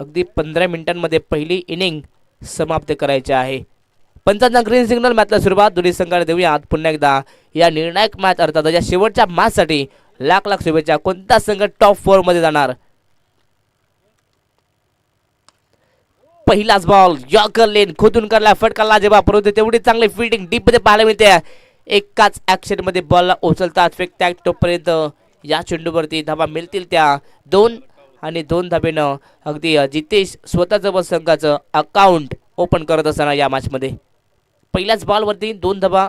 अगदी पंधरा मिनिटांमध्ये पहिली इनिंग समाप्त करायची आहे. पंचांना ग्रीन सिग्नल मॅचला सुरुवात. दोन्ही संघाने देऊयात पुन्हा एकदा या निर्णायक मॅच अर्थात या शेवटच्या मॅचसाठी लाख लाख शुभेच्छा. कोणता संघ टॉप फोरमध्ये जाणार? पहिलाच बॉल यॉकर लेन खोदून करला फटकाला जेव्हा परंतु तेवढी चांगली फिल्डिंग डीपमध्ये पाहायला मिळते. एकाच ऍक्शनमध्ये बॉलला उचलतात. फेकतात तोपर्यंत या चेंडूवरती धाबा मिळतील त्या. दोन आणि दोन धाबेनं अगदी जितेश स्वतःचं व संघाचं अकाउंट ओपन करत असताना या मॅचमध्ये पहिल्याच बॉलवरती दोन धाबा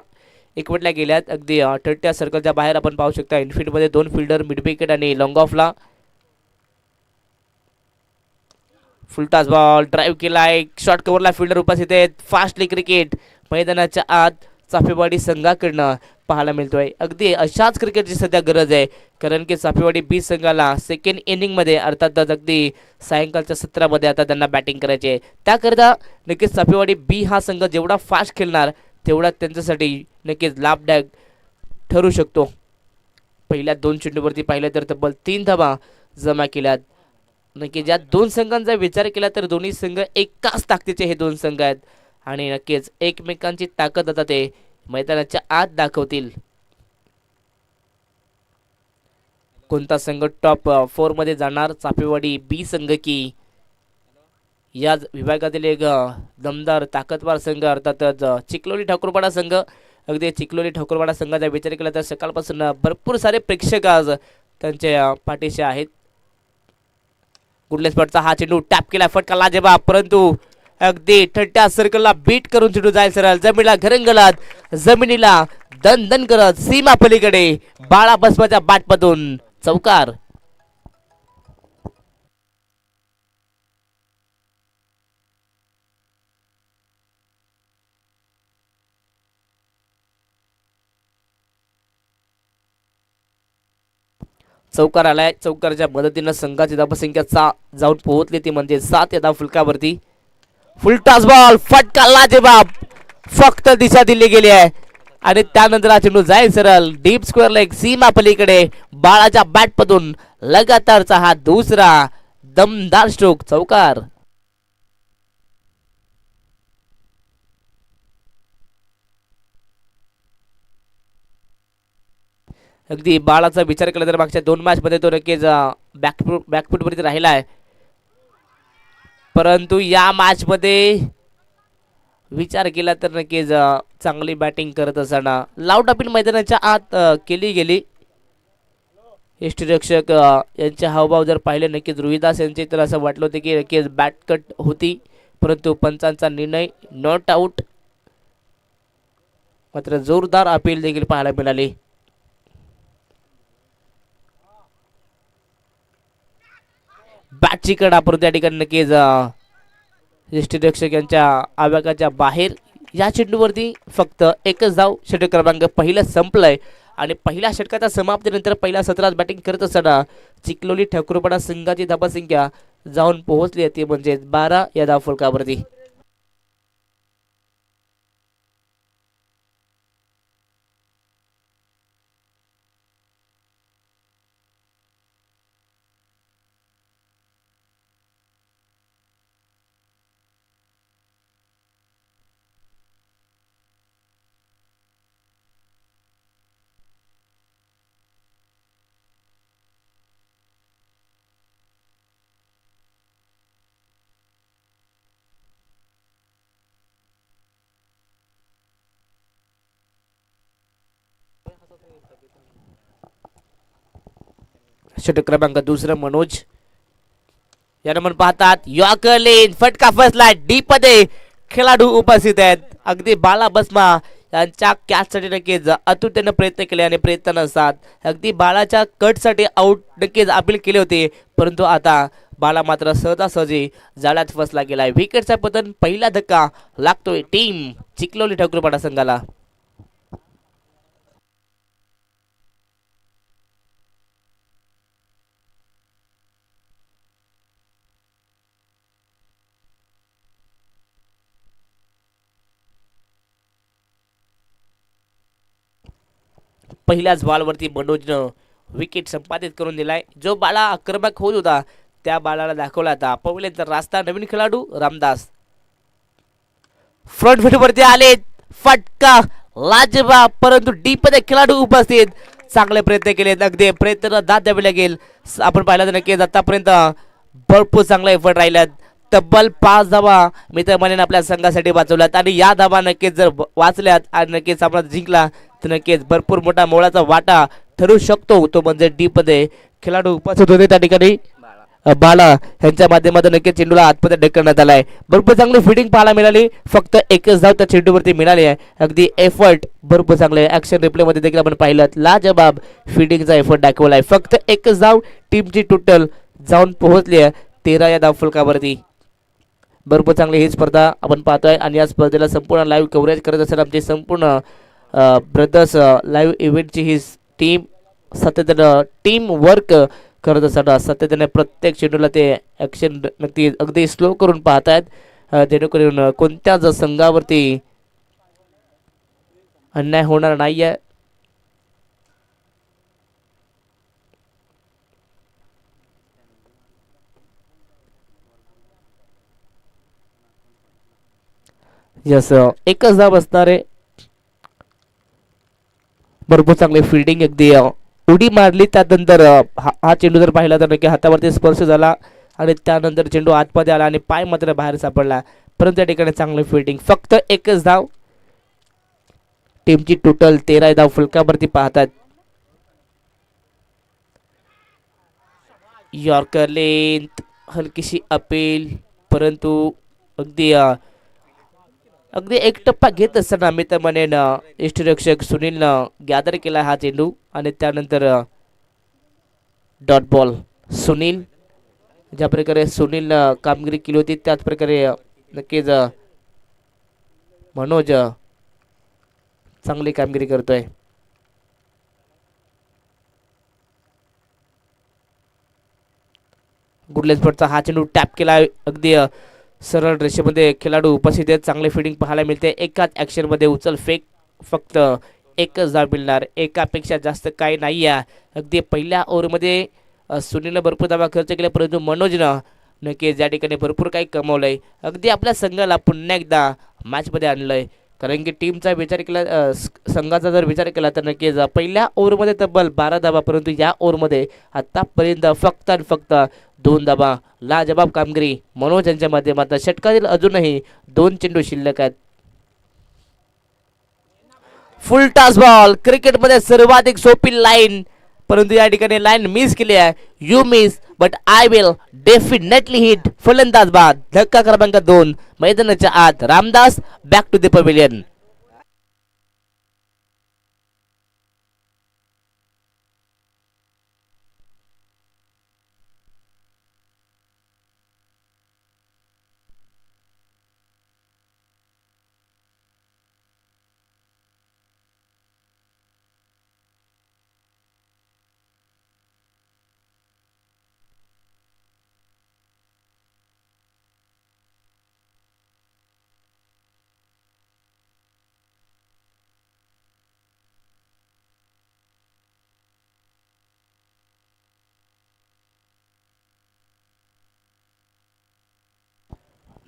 एकवटल्या गेल्यात. अगदी टट्ट्या सर्कलच्या बाहेर आपण पाहू शकता इनफिल्डमध्ये दोन फिल्डर मिड विकेट आणि लॉंग ऑफला फुलटास बॉल ड्राईव्ह एक शॉर्ट कव्हरला फिल्डर उपस्थित आहेत. फास्टली क्रिकेट मैदानाच्या आत चाफेवाडी संघाकडनं. पाहायला मिळतोय. अगदी अशाच क्रिकेटची सध्या गरज आहे. कारण की साफेवाडी बी संघाला सेकंड इनिंगमध्ये अर्थातच अगदी सायंकाळच्या सत्रामध्ये आता त्यांना बॅटिंग करायची आहे. त्याकरता नक्कीच साफेवाडी बी हा संघ जेवढा फास्ट खेळणार तेवढा त्यांच्यासाठी नक्कीच लाभदायक ठरू शकतो. पहिल्या दोन चेंडूवरती पाहिलं तर तब्बल तीन धाबा जमा केल्यात. नक्की ज्या दोन संघांचा विचार केला तर दोन्ही संघ एकाच ताकदीचे हे दोन संघ आहेत. आणि नक्कीच एकमेकांची ताकद आता ते मैदानाच्या आत दाखवतील. कोणता संघ टॉप फोरमध्ये जाणार? चापेवाडी बी संघ की? या विभागातील एक दमदार ताकदवार संघ अर्थातच चिखलोली ठाकूरपाडा संघ. अगदी चिखलोली ठाकूरपाडा संघाचा विचार केला तर सकाळपासून भरपूर सारे प्रेक्षक आज त्यांच्या पाठीशी आहेत. गुडलेस पटचा हा चेंडू टॅप केला फटका लाजेबा परंतु अगदी ठट्ट्या सर्कलला बीट करून चेंडू जाईल सरळ. जमिनीला घरंगलत जमिनीला दन दन करत सीमा पलीकडे बाळा बसवाच्या बाटमधून चौकार. चौकार आलाय. चौकारच्या मदतीनं संघाची धावसंख्या सा जाऊन पोहोचली ती म्हणजे सात या धाव फुलकावरती फुलटास बॉल फटका लाजेबाब फक्त दिशा दिली गेली आहे. आणि त्यानंतर हा चेंडू जाईल सरळ. डीप स्क्वेअर लेग सीमा पलीकडे बाळाच्या बॅट मधून लगातारचा हा दुसरा दमदार स्ट्रोक चौकार. अगदी बाळाचा विचार केला तर मागच्या दोन मॅच मध्ये तो नक्कीच बॅकफूट बॅकफूटवरती राहिला आहे. परंतु या मॅचमध्ये विचार केला तर नक्कीच चांगली बॅटिंग करत असताना लाऊट अपील मैदानाच्या आत केली गेली. यष्टीरक्षक यांचे हावभाव जर पाहिले नक्कीच रोहिदास यांचे तर असं वाटलं होतं की नक्कीच बॅट कट होती. परंतु पंचांचा निर्णय नॉट आऊट मात्र जोरदार अपील देखील पाहायला मिळाली. बॅटची आपण त्या ठिकाणी नक्कीच यष्टीरक्षक यांच्या आव्याकाच्या बाहेर या चेंडूवरती फक्त एकच धाव षटक क्रमांक पहिलं संपलंय. आणि पहिल्या षटकाच्या समाप्तीनंतर पहिल्या सत्रात बॅटिंग करत असताना चिखलोली ठाकूरपाडा संघाची धाबासंख्या जाऊन पोहोचली आहे. ती म्हणजे बारा या धाव षटक क्रमांक दुसरं मनोज. यानं नंबर पाहतात यॉकर फटका फसला डी पदे खेळाडू उपस्थित आहेत. अगदी बाला बसमा यांच्या कॅचसाठी नक्कीच अतुत्यानं प्रयत्न केले आणि प्रयत्न नसतात अगदी बाळाच्या कटसाठी आऊट नक्कीच अपील केले होते परंतु आता बाला मात्र सहजासहजी जाळ्यात फसला गेलाय. विकेटचा पतन पहिला धक्का लागतोय. टीम चिखलोली ठाकूरपाडा संघाला पहिल्याच बॉलवरती मनोजनं विकेट संपादित करून दिलाय. जो बाला आक्रमक होत होता त्या बाळाला दाखवला आता पहिले तर रास्ता नवीन खेळाडू रामदास. फ्रंट फुटवरती आले. फटका लाजबा परंतु डीपमध्ये खेळाडू उपस्थित. चांगले प्रयत्न केले. अगदी प्रयत्न दाद द्यावे लागेल. आपण पाहिलं तर नक्कीच आतापर्यंत भरपूर चांगला एफर्ट राहिल्यात तब्बल पाच धावा मित्र म्हणेन आपल्या संघासाठी वाचवल्यात. आणि या धावा नक्कीच जर वाचल्यात आणि नक्कीच आपण जिंकला तर नक्कीच भरपूर मोठा मोलाचा वाटा ठरू शकतो तो म्हणजे डीपमध्ये खेळाडू उपस्थित होते त्या ठिकाणी. बाला यांच्या माध्यमातून नक्कीच चेंडूला आतमध्ये ढकलण्यात आलाय. भरपूर चांगली फिटिंग पाहायला मिळाली. फक्त एकच धाव त्या चेंडूवरती मिळाली आहे. अगदी एफर्ट भरपूर चांगले ऍक्शन रिप्ले मध्ये देखील आपण पाहिलं. लाजबाब फिटिंगचा एफर्ट दाखवलाय फक्त एकच धाव टीमची टोटल जाऊन पोहोचली आहे. तेरा या धाव फलकावरती भरपूर चांगली ही स्पर्धा आपण पाहतोय. आणि या स्पर्धेला संपूर्ण लाईव्ह कव्हरेज करत असेल आमची संपूर्ण ब्रदर्स लाईव्ह इव्हेंटची ही टीम सातत्यानं टीम वर्क करत असताना सातत्याने प्रत्येक चेंडूला ते ॲक्शन नक्की अगदी स्लो करून पाहत आहेत जेणेकरून कोणत्याच संघावरती अन्याय होणार नाही आहे यस एकच धाव असणार आहे भरपूर चांगली फिल्डिंग अगदी उडी मारली. त्यानंतर हा हा चेंडू जर पाहिला तर नक्की हातावरती स्पर्श झाला आणि त्यानंतर चेंडू आतमध्ये आला आणि पाय मात्र बाहेर सापडला. परंतु त्या ठिकाणी चांगली फिल्डिंग फक्त एकच धाव. टीमची टोटल तेरा धाव फलकावरती पाहतात. यॉर्कर लेंथ हलकीशी अपील परंतु अगदी अगदी एक टप्पा घेत असताना मी तर म्हणेन सुनीलनं गॅदर केला हा चेंडू आणि त्यानंतर डॉट बॉल सुनील ज्या प्रकारे सुनीलनं कामगिरी केली होती त्याच प्रकारे नक्कीच मनोज चांगली कामगिरी करतोय. गुडलेस हा चेंडू टॅप केला अगदी सरळ रेषेमध्ये खेळाडू उपस्थित आहेत. चांगले फिल्डिंग पाहायला मिळते. एकाच ॲक्शनमध्ये उचल फेक फक्त एकच धाव मिळणार. एकापेक्षा जास्त काही नाही आहे. अगदी पहिल्या ओव्हरमध्ये सुनीलनं भरपूर धावा खर्च केला परंतु मनोजनं नक्कीच या ठिकाणी भरपूर काही कमवलंय. अगदी आपल्या संघाला पुन्हा एकदा मॅचमध्ये आणलंय. कारण की टीमचा विचार केला संघाचा जर विचार केला तर नक्कीच पहिल्या ओव्हरमध्ये तब्बल बारा धाबा परंतु या ओव्हरमध्ये आत्तापर्यंत फक्त आणि फक्त दोन धाबा लाजबाब कामगिरी. मनोज यांच्या माध्यमातून षटकातील अजूनही दोन चेंडू शिल्लक आहेत. फुल टॉस बॉल क्रिकेटमध्ये सर्वाधिक सोपी लाईन परंतु या ठिकाणी लाईन मिस केली आहे. You miss but I will definitely hit फलंदाज बाद. धक्का क्रमांक दोन मैदानाच्या आत Ramdas back to the pavilion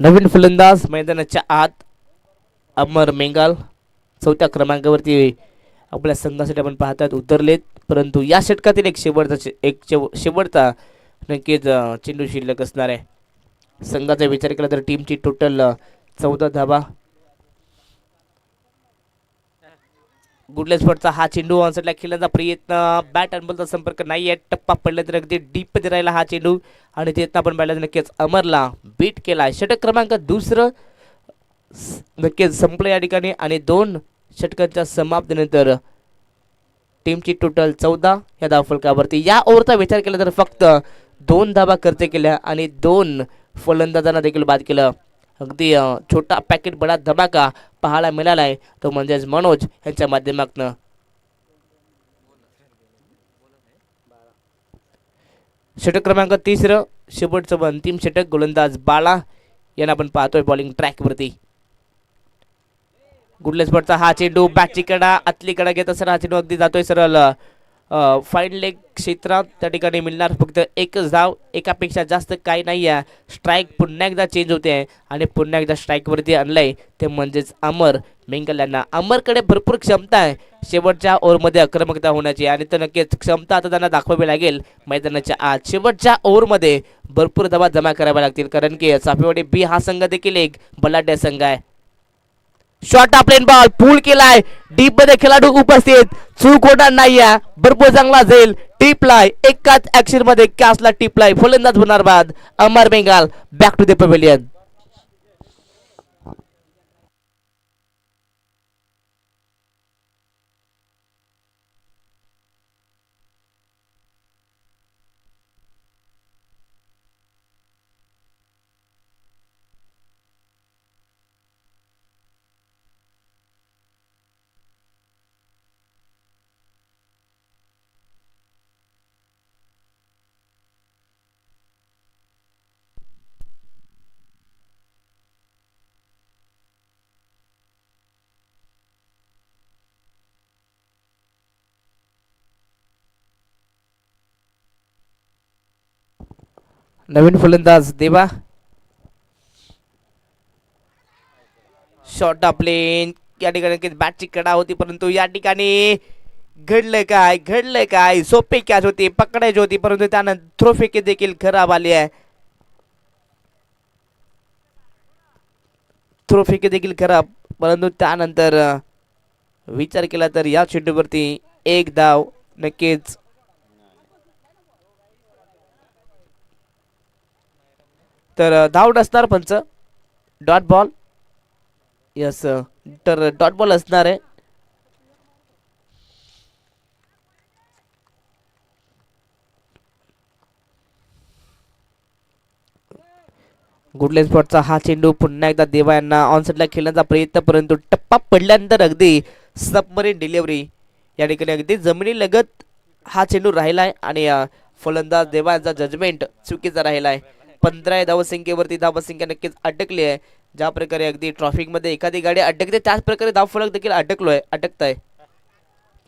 नवीन फलंदाज मैदानाच्या आत अमर मेंगाल चौथ्या क्रमांकावरती आपल्या संघासाठी आपण पाहतात उतरलेत. परंतु या षटकातील एक शेवटचा एक शेव- शेवटचा नक्कीच चेंडू शिल्लक असणार आहे. संघाचा विचार केला तर टीमची टोटल चौदा धाबा गुडले हा चेंडू ऑनसाईडला खेळण्याचा प्रयत्न. बॅट आणि बॉलचा संपर्क नाही आहे. टप्पा पडला तर अगदी डीपमध्ये राहिला हा चेंडू. आणि तिथं आपण बॅटला तर नक्कीच अमरला बीट केला षटक क्रमांक दुसरं नक्कीच संपलं या ठिकाणी. आणि दोन षटकांच्या समाप्तीनंतर टीमची टोटल चौदा या धावफलकावरती. या ओव्हरचा विचार केला तर फक्त दोन धाबा खर्च केल्या आणि दोन फलंदाजांना देखील बाद केलं. अगदी छोटा पॅकेट बडा धमाका पाहायला मिळाला आहे तो म्हणजेच मनोज यांच्या माध्यमातनं. षटक क्रमांक तिसरं शेवटचं अंतिम षटक गोलंदाज बाळा यांना आपण पाहतोय बॉलिंग ट्रॅकवरती गुडलेस स्पॉटचा हा चेंडू बॅटची कडा आतली कडा घेत असताना हा चेंडू अगदी जातोय सरळ. फाईन लेग क्षेत्रात त्या ठिकाणी मिळणार फक्त एकच धाव. एकापेक्षा जास्त काही नाही आहे. स्ट्राईक पुन्हा एकदा चेंज होते आहे आणि पुन्हा एकदा स्ट्राईकवरती आणलंय. ते म्हणजेच अमर मेंगल यांना. अमरकडे भरपूर क्षमता आहे. शेवटच्या ओव्हरमध्ये आक्रमकता होण्याची आणि तर नक्कीच क्षमता आता त्यांना दाखवावी लागेल. मैदानाच्या आज शेवटच्या ओव्हरमध्ये भरपूर धावा जमा कराव्या लागतील. कारण की चाफेवाडी बी हा संघ देखील एक बलाढ्य संघ आहे. शॉर्ट प्लेन बॉल पूल केलाय. डीपमध्ये खेळाडू उपस्थित. चूक होणार नाहीये. भरपूर चांगला जाईल. टिपलाय एकाच ऍक्शनमध्ये कॅसला टिपलाय फलंदाज होणार बाद. Amar Bengal. Back to the pavilion नवीन फलंदाज देवा. शॉर्ट प्लेन या ठिकाणी बॅटची कडा होती परंतु या ठिकाणी घडलं काय? घडलं काय? सोपे कॅच होती पकडायची होती परंतु त्यानंतर थ्रो फेकी देखील खराब आली आहे? थ्रो फेकी देखील खराब परंतु त्यानंतर विचार केला तर या चेंडूवरती एक धाव नक्कीच तर धावट असणार पंच. डॉट बॉल यस तर डॉट बॉल असणार आहे. गुडलेन स्पॉटचा हा चेंडू पुन्हा एकदा देवा यांना ऑनसेटला खेळण्याचा प्रयत्न परंतु टप्पा पडल्यानंतर अगदी सबमरीन डिलिव्हरी या ठिकाणी अगदी जमिनीलगत हा चेंडू राहिला आहे आणि फलंदाज देवा यांचा जजमेंट चुकीचा राहिला आहे पंधरा आहे धावसंख्येवरती धावसंख्या नक्कीच अटकली आहे. ज्या प्रकारे अगदी ट्रॉफिकमध्ये एखादी गाडी अटकते त्याच प्रकारे धावफलक देखील अटकलोय अटकत आहे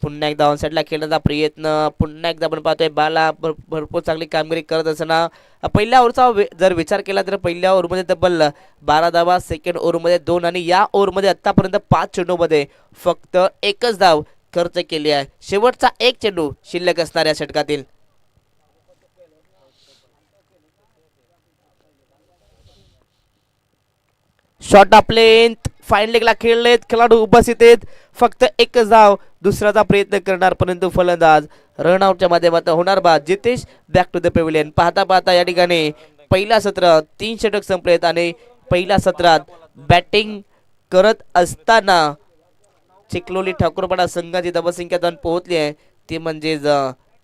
पुन्हा एकदा ऑनसाईडला खेळण्याचा प्रयत्न पुन्हा एकदा आपण पाहतोय बाला भर भरपूर चांगली कामगिरी करत असताना पहिल्या ओव्हरचा वे- जर विचार केला तर पहिल्या ओव्हरमध्ये तब्बल बारा धावा सेकंड ओव्हरमध्ये दोन आणि या ओव्हरमध्ये आत्तापर्यंत पाच चेंडूमध्ये फक्त एकच धाव खर्च केली आहे. शेवटचा एक चेंडू शिल्लक असणाऱ्या षटकातील. शॉट आपले फाईन लेगला खेळलेत खेळाडू उपस्थित आहेत फक्त एक धाव दुसऱ्याचा प्रयत्न करणार परंतु फलंदाज रनआउटच्या माध्यमातून होणार बाद. Jitesh back to the pavilion पाहता पाहता या ठिकाणी पहिला सत्र तीन षटक संपलेत आणि पहिल्या सत्रात बॅटिंग करत असताना चिखलोली ठाकूरपाडा संघाची धावसंख्या जाऊन पोहोचली आहे. ती म्हणजेच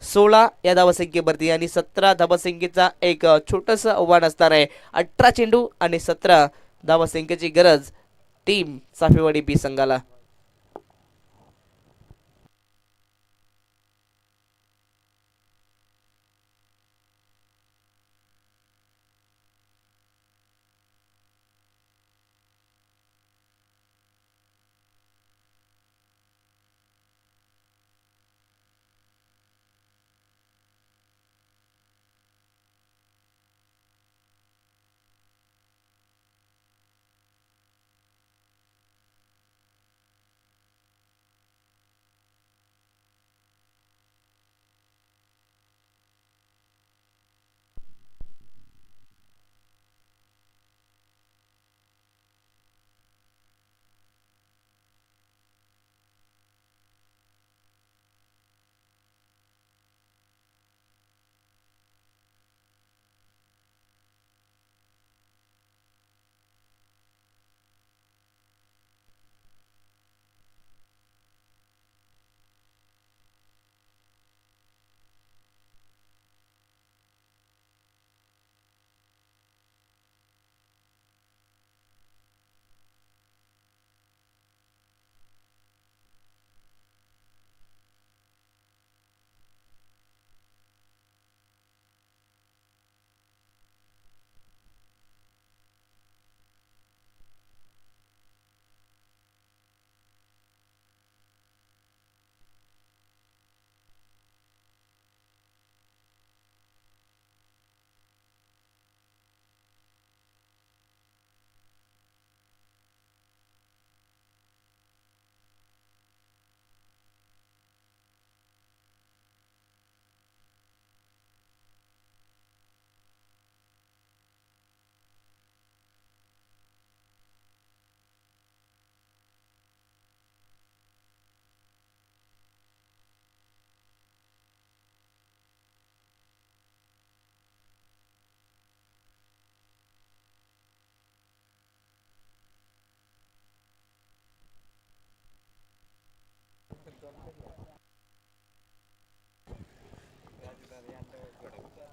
सोळा या धावसंख्येवरती आणि सतरा धावसंख्येचा एक छोटंसं आव्हान असणार आहे. अठरा चेंडू आणि सतरा धावसंख्येची गरज टीम साफेवाडी बी संघाला.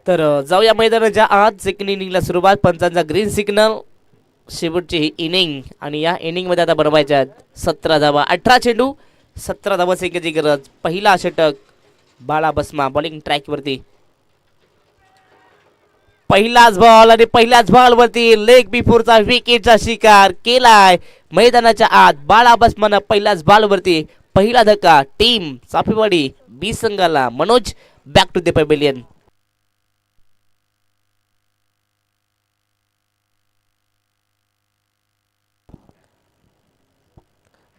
तर जाऊया मैदानाच्या आत. सेकंड इनिंगला सुरुवात. पंचांचा ग्रीन सिग्नल शेवटची ही इनिंग आणि या इनिंगमध्ये आता बनवायच्या आहेत सतरा धावा. अठरा चेंडू. सतरा धावा सेकंडची गरज. पहिला षटक बाळा बसमा बॉलिंग ट्रॅक वरती. पहिलाच बॉल आणि पहिल्याच बॉल वरती. लेग बिफोरचा विकेटचा शिकार केलाय. मैदानाच्या आत बाळा बसमानं पहिल्याच बॉल वरती. पहिला धक्का टीम साफेवाडी बी संघाला Manoj back to the pavilion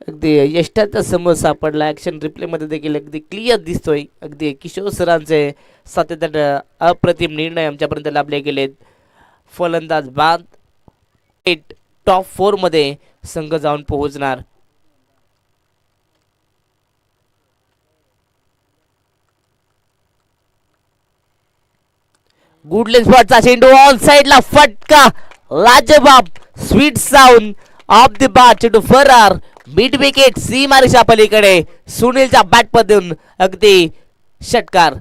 अगदी यष्टाचा समोर सापडला. ॲक्शन रिप्लेमध्ये देखील अगदी क्लिअर दिसतोय. अगदी किशोर सरांचे सातत्यानं अप्रतिम निर्णय आमच्यापर्यंत लाभले गेलेत. फलंदाज बाद एट टॉप फोरमध्ये संघ जाऊन पोहोचणार. गुडलेन स्पॉटचा चेंडू ऑन साइडला फटका लाजबाब sweet sound of the ball चेंडू फरार. मिड विकेट सीमारेषा पलीकडे. सुनीलच्या बॅट मधून अगदी षटकार.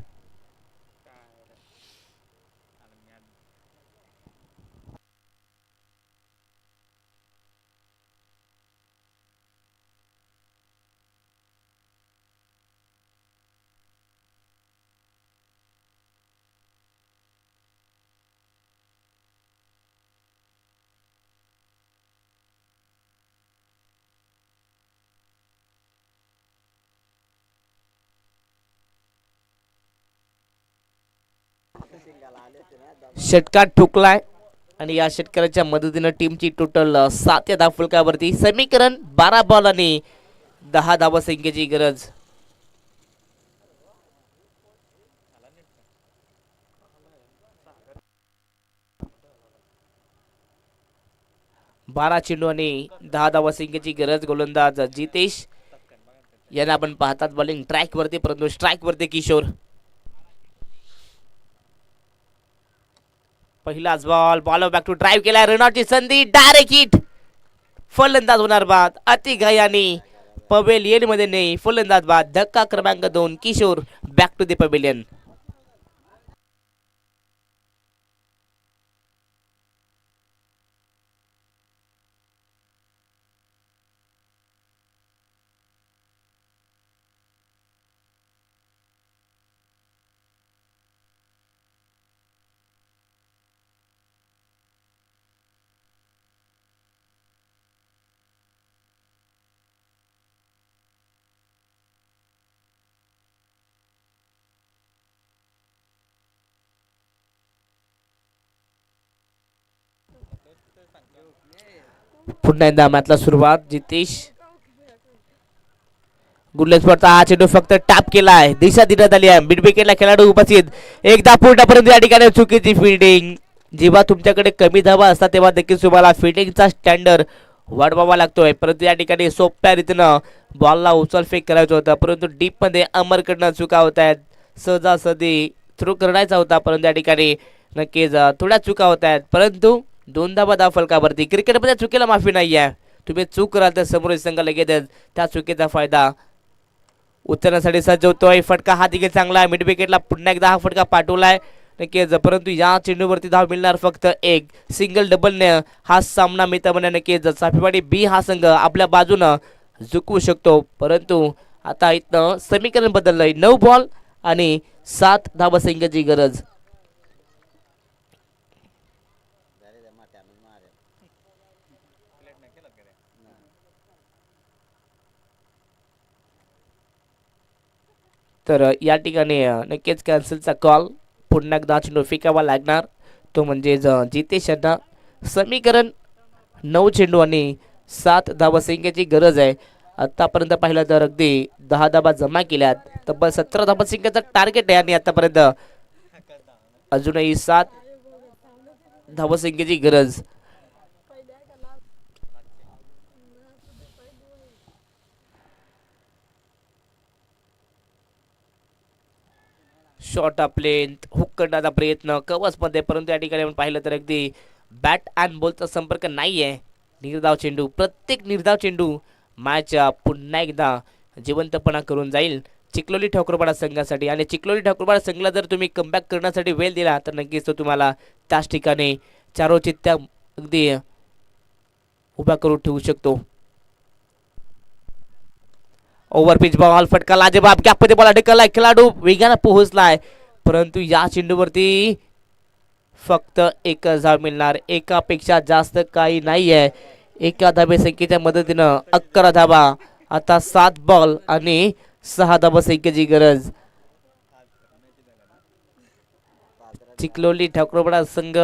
षटकार ठोकलाय आणि या षटकाराच्या मदतीनं टीमची टोटल सात या धावफलकावरती समीकरण बारा बॉल आणि दहा धावा संख्येची गरज. बारा चेंडू आणि दहा धावा संख्येची गरज गोलंदाज जितेश. यांना आपण पाहतात बॉलिंग ट्रॅक वरती परंतु स्ट्राईक वरती किशोर. पहिलाच ball ball back to drive केला. रनआउटची संधी डायरेक्ट हिट फलंदाज होणार बाद. अतिघायाने पवेलियनमध्ये नाही फलंदाज बाद. धक्का क्रमांक दोन Kishor. Back to the pavilion पुन्हा एकदा मॅचला सुरुवात जितेश. गुडलेस पडता हा चेंडू फक्त टॅप केला आहे दिशा देण्यात आली आहे. मिडविकेटला खेळाडू उपस्थित. एकदा पूर्णपर्यंत या ठिकाणी चुकीची फिल्डिंग जेव्हा तुमच्याकडे कमी धावा असतात तेव्हा देखील तुम्हाला फिल्डिंगचा स्टँडर्ड वाढवावा लागतोय. परंतु या ठिकाणी सोप्या रीतीनं बॉलला उचल फेक करायचं होतं. परंतु डीपमध्ये अमरकडनं चुका होत आहेत. सहजासहजी थ्रू करायचा होता परंतु या ठिकाणी नक्कीच थोड्या चुका होत आहेत. परंतु दोन बदा फलकावरती क्रिकेटमध्ये चुकीला माफी नाही आहे तुम्ही चूक कराल तर समोरील संघ लगेच त्या चुकीचा फायदा उतरण्यासाठी सज्ज होतोय फटका हा देखील चांगला आहे. मिड विकेटला पुन्हा एकदा हा फटका पाठवला आहे नक्कीच परंतु या चेंडूवरती धाव मिळणार फक्त एक. सिंगल डबलने हा सामना मिळता नक्कीच साफेवाडी बी हा संघ आपल्या बाजूनं झुकवू शकतो. परंतु आता इथनं समीकरण बदललंय. नऊ बॉल आणि सात धावा संख्येची गरज. तर अ, या ठिकाणी नक्कीच कॅन्सलचा कॉल पुन्हा एकदा चेंडू फेकावा लागणार? तो म्हणजेच अ, जितेश यांना समीकरण नऊ चेंडू आणि सात धावा संख्येची गरज आहे. आतापर्यंत पाहिलं तर अगदी दहा धाबा जमा केल्यात. तब्बल सतरा धाबा संख्येचं टार्गेट आहे आणि आतापर्यंत अजूनही सात धावसंख्येची गरज. शॉर्ट अप हुक करण्याचा प्रयत्न कवचमध्ये परंतु या ठिकाणी आपण पाहिलं तर अगदी बॅट अँड बॉलचा संपर्क नाही आहे निर्धाव चेंडू प्रत्येक निर्धाव चेंडू मॅच पुन्हा एकदा जिवंतपणा करून जाईल. चिखलोली ठाकूरपाडा संघासाठी. आणि चिखलोली ठाकूरपाडा संघाला जर तुम्ही कमबॅक करण्यासाठी वेळ दिला तर नक्कीच तो तुम्हाला त्याच ठिकाणी चारोचित्त्या अगदी उभा करून ठेवू शकतो. ओव्हर पिच बॉल फटका लाजेबाब गॅपमध्ये बॉल ढकललाय खेळाडू वेगानं पोहोचलाय. परंतु या चेंडूवरती फक्त एक धाव मिळणार. एकापेक्षा जास्त काही नाही आहे एका धाबे संख्येच्या मदतीनं अकरा धाबा आता सात बॉल आणि सहा धाबा संख्येची गरज. चिखलोली ठाकरोपडा संघ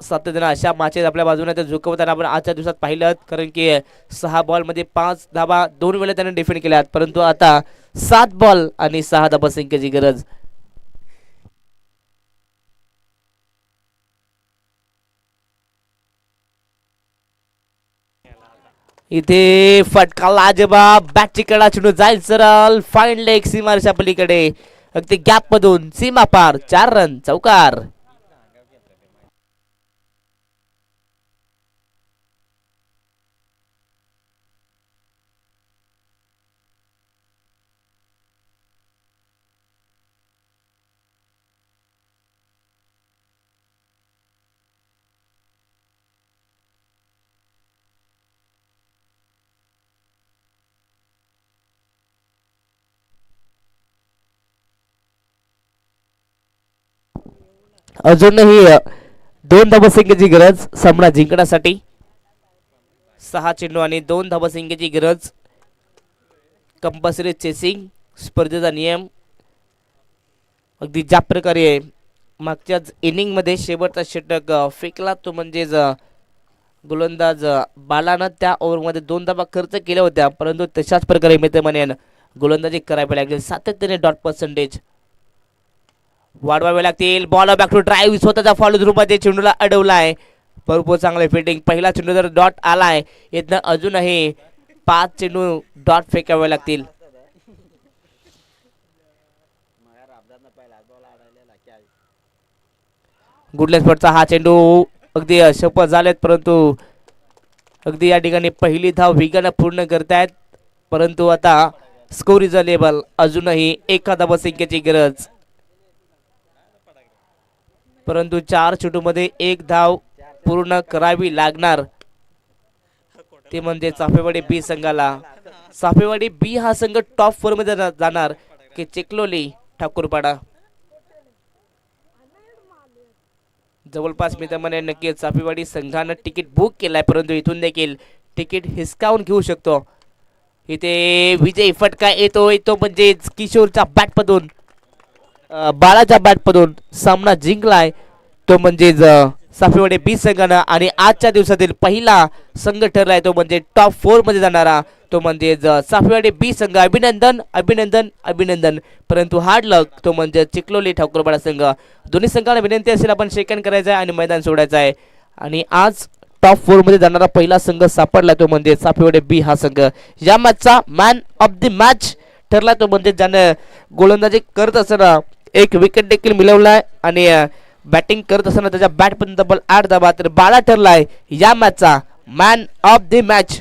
सातत्यानं अशा माचेत आपल्या बाजूने ते झुकवताना आपण आजच्या दिवसात पाहिलं कारण की सहा बॉलमध्ये पाच धाबा दोन वेळा त्यांनी डिफेंड केल्यात. परंतु आता सात बॉल आणि सहा धाबा संख्येची गरज. इथे फटका लाजबा बॅटची कडा चिडून जाईल सरळ. फाईन लेग सीमारच्या पलीकडे. अगदी गॅप मधून सीमा पार चार रन चौकार. अजूनही दोन धाबसंख्येची गरज सामना जिंकण्यासाठी. सहा चेंडू आणि दोन धाबसंख्येची गरज कंपल्सरी चेसिंग स्पर्धेचा नियम. अगदी ज्या प्रकारे मागच्याच इनिंगमध्ये शेवटचा षटक फेकला तो म्हणजेच गोलंदाज बालानं त्या ओव्हरमध्ये दोन धाबा खर्च केल्या होत्या. परंतु तशाच प्रकारे मित्र म्हणेन गोलंदाजी करावी लागेल. सातत्याने डॉट पर्सेंटेज वाढवावे लागतील. बॉल बॅक टू ड्राईव्ह स्वतःचा फॉलो मध्ये चेंडूला अडवलाय. भरपूर चांगले फिल्डिंग पहिला चेंडू जर डॉट आलाय इथनं अजूनही पाच चेंडू डॉट फेकावे लागतील. गुडलेस स्पॉटचा हा चेंडू अगदी शपथ झालेत परंतु अगदी या ठिकाणी पहिली धाव वेगानं पूर्ण करतायत. परंतु आता स्कोर इज लेबल अजूनही एखादा धावसंख्येची गरज. परंतु चार चेंडूमध्ये एक धाव पूर्ण करावी लागणार. ते म्हणजे चाफेवाडी बी संघाला. चाफेवाडी बी हा संघ टॉप फोरमध्ये जाणार की चिकलोली ठाकूरपाडा. जवळपास मी तर म्हणे नक्कीच चाफेवाडी संघानं तिकीट बुक केलाय परंतु इथून देखील तिकीट हिसकावून घेऊ शकतो. इथे विजय फटका येतो येतो म्हणजेच किशोरच्या बॅटमधून बाळाच्या बॅटमधून सामना जिंकलाय. तो म्हणजेच साफेवाडे साफेवाडी बी संघानं आणि आजच्या दिवसातील पहिला संघ ठरलाय तो म्हणजे टॉप फोरमध्ये जाणारा तो म्हणजेच साफेवाडे बी संघ. अभिनंदन अभिनंदन अभिनंदन. परंतु हार्ड लक तो म्हणजे चिखलोली ठाकूरपाडा संघ. दोन्ही संघाला विनंती असेल आपण सेकंड करायचं आहे आणि मैदान सोडायचं आहे आणि आज टॉप फोरमध्ये जाणारा पहिला संघ सापडला तो म्हणजे साफेवाडे बी हा संघ. या मॅचचा मॅन ऑफ द मॅच ठरला तो म्हणजे ज्यानं गोलंदाजी करत असताना एक विकेट देखील मिळवलाय आणि बॅटिंग करत असताना त्याच्या बॅट पण डबल आठ धाबा तर बाळा ठरलाय. या मॅचचा मॅन ऑफ द मॅच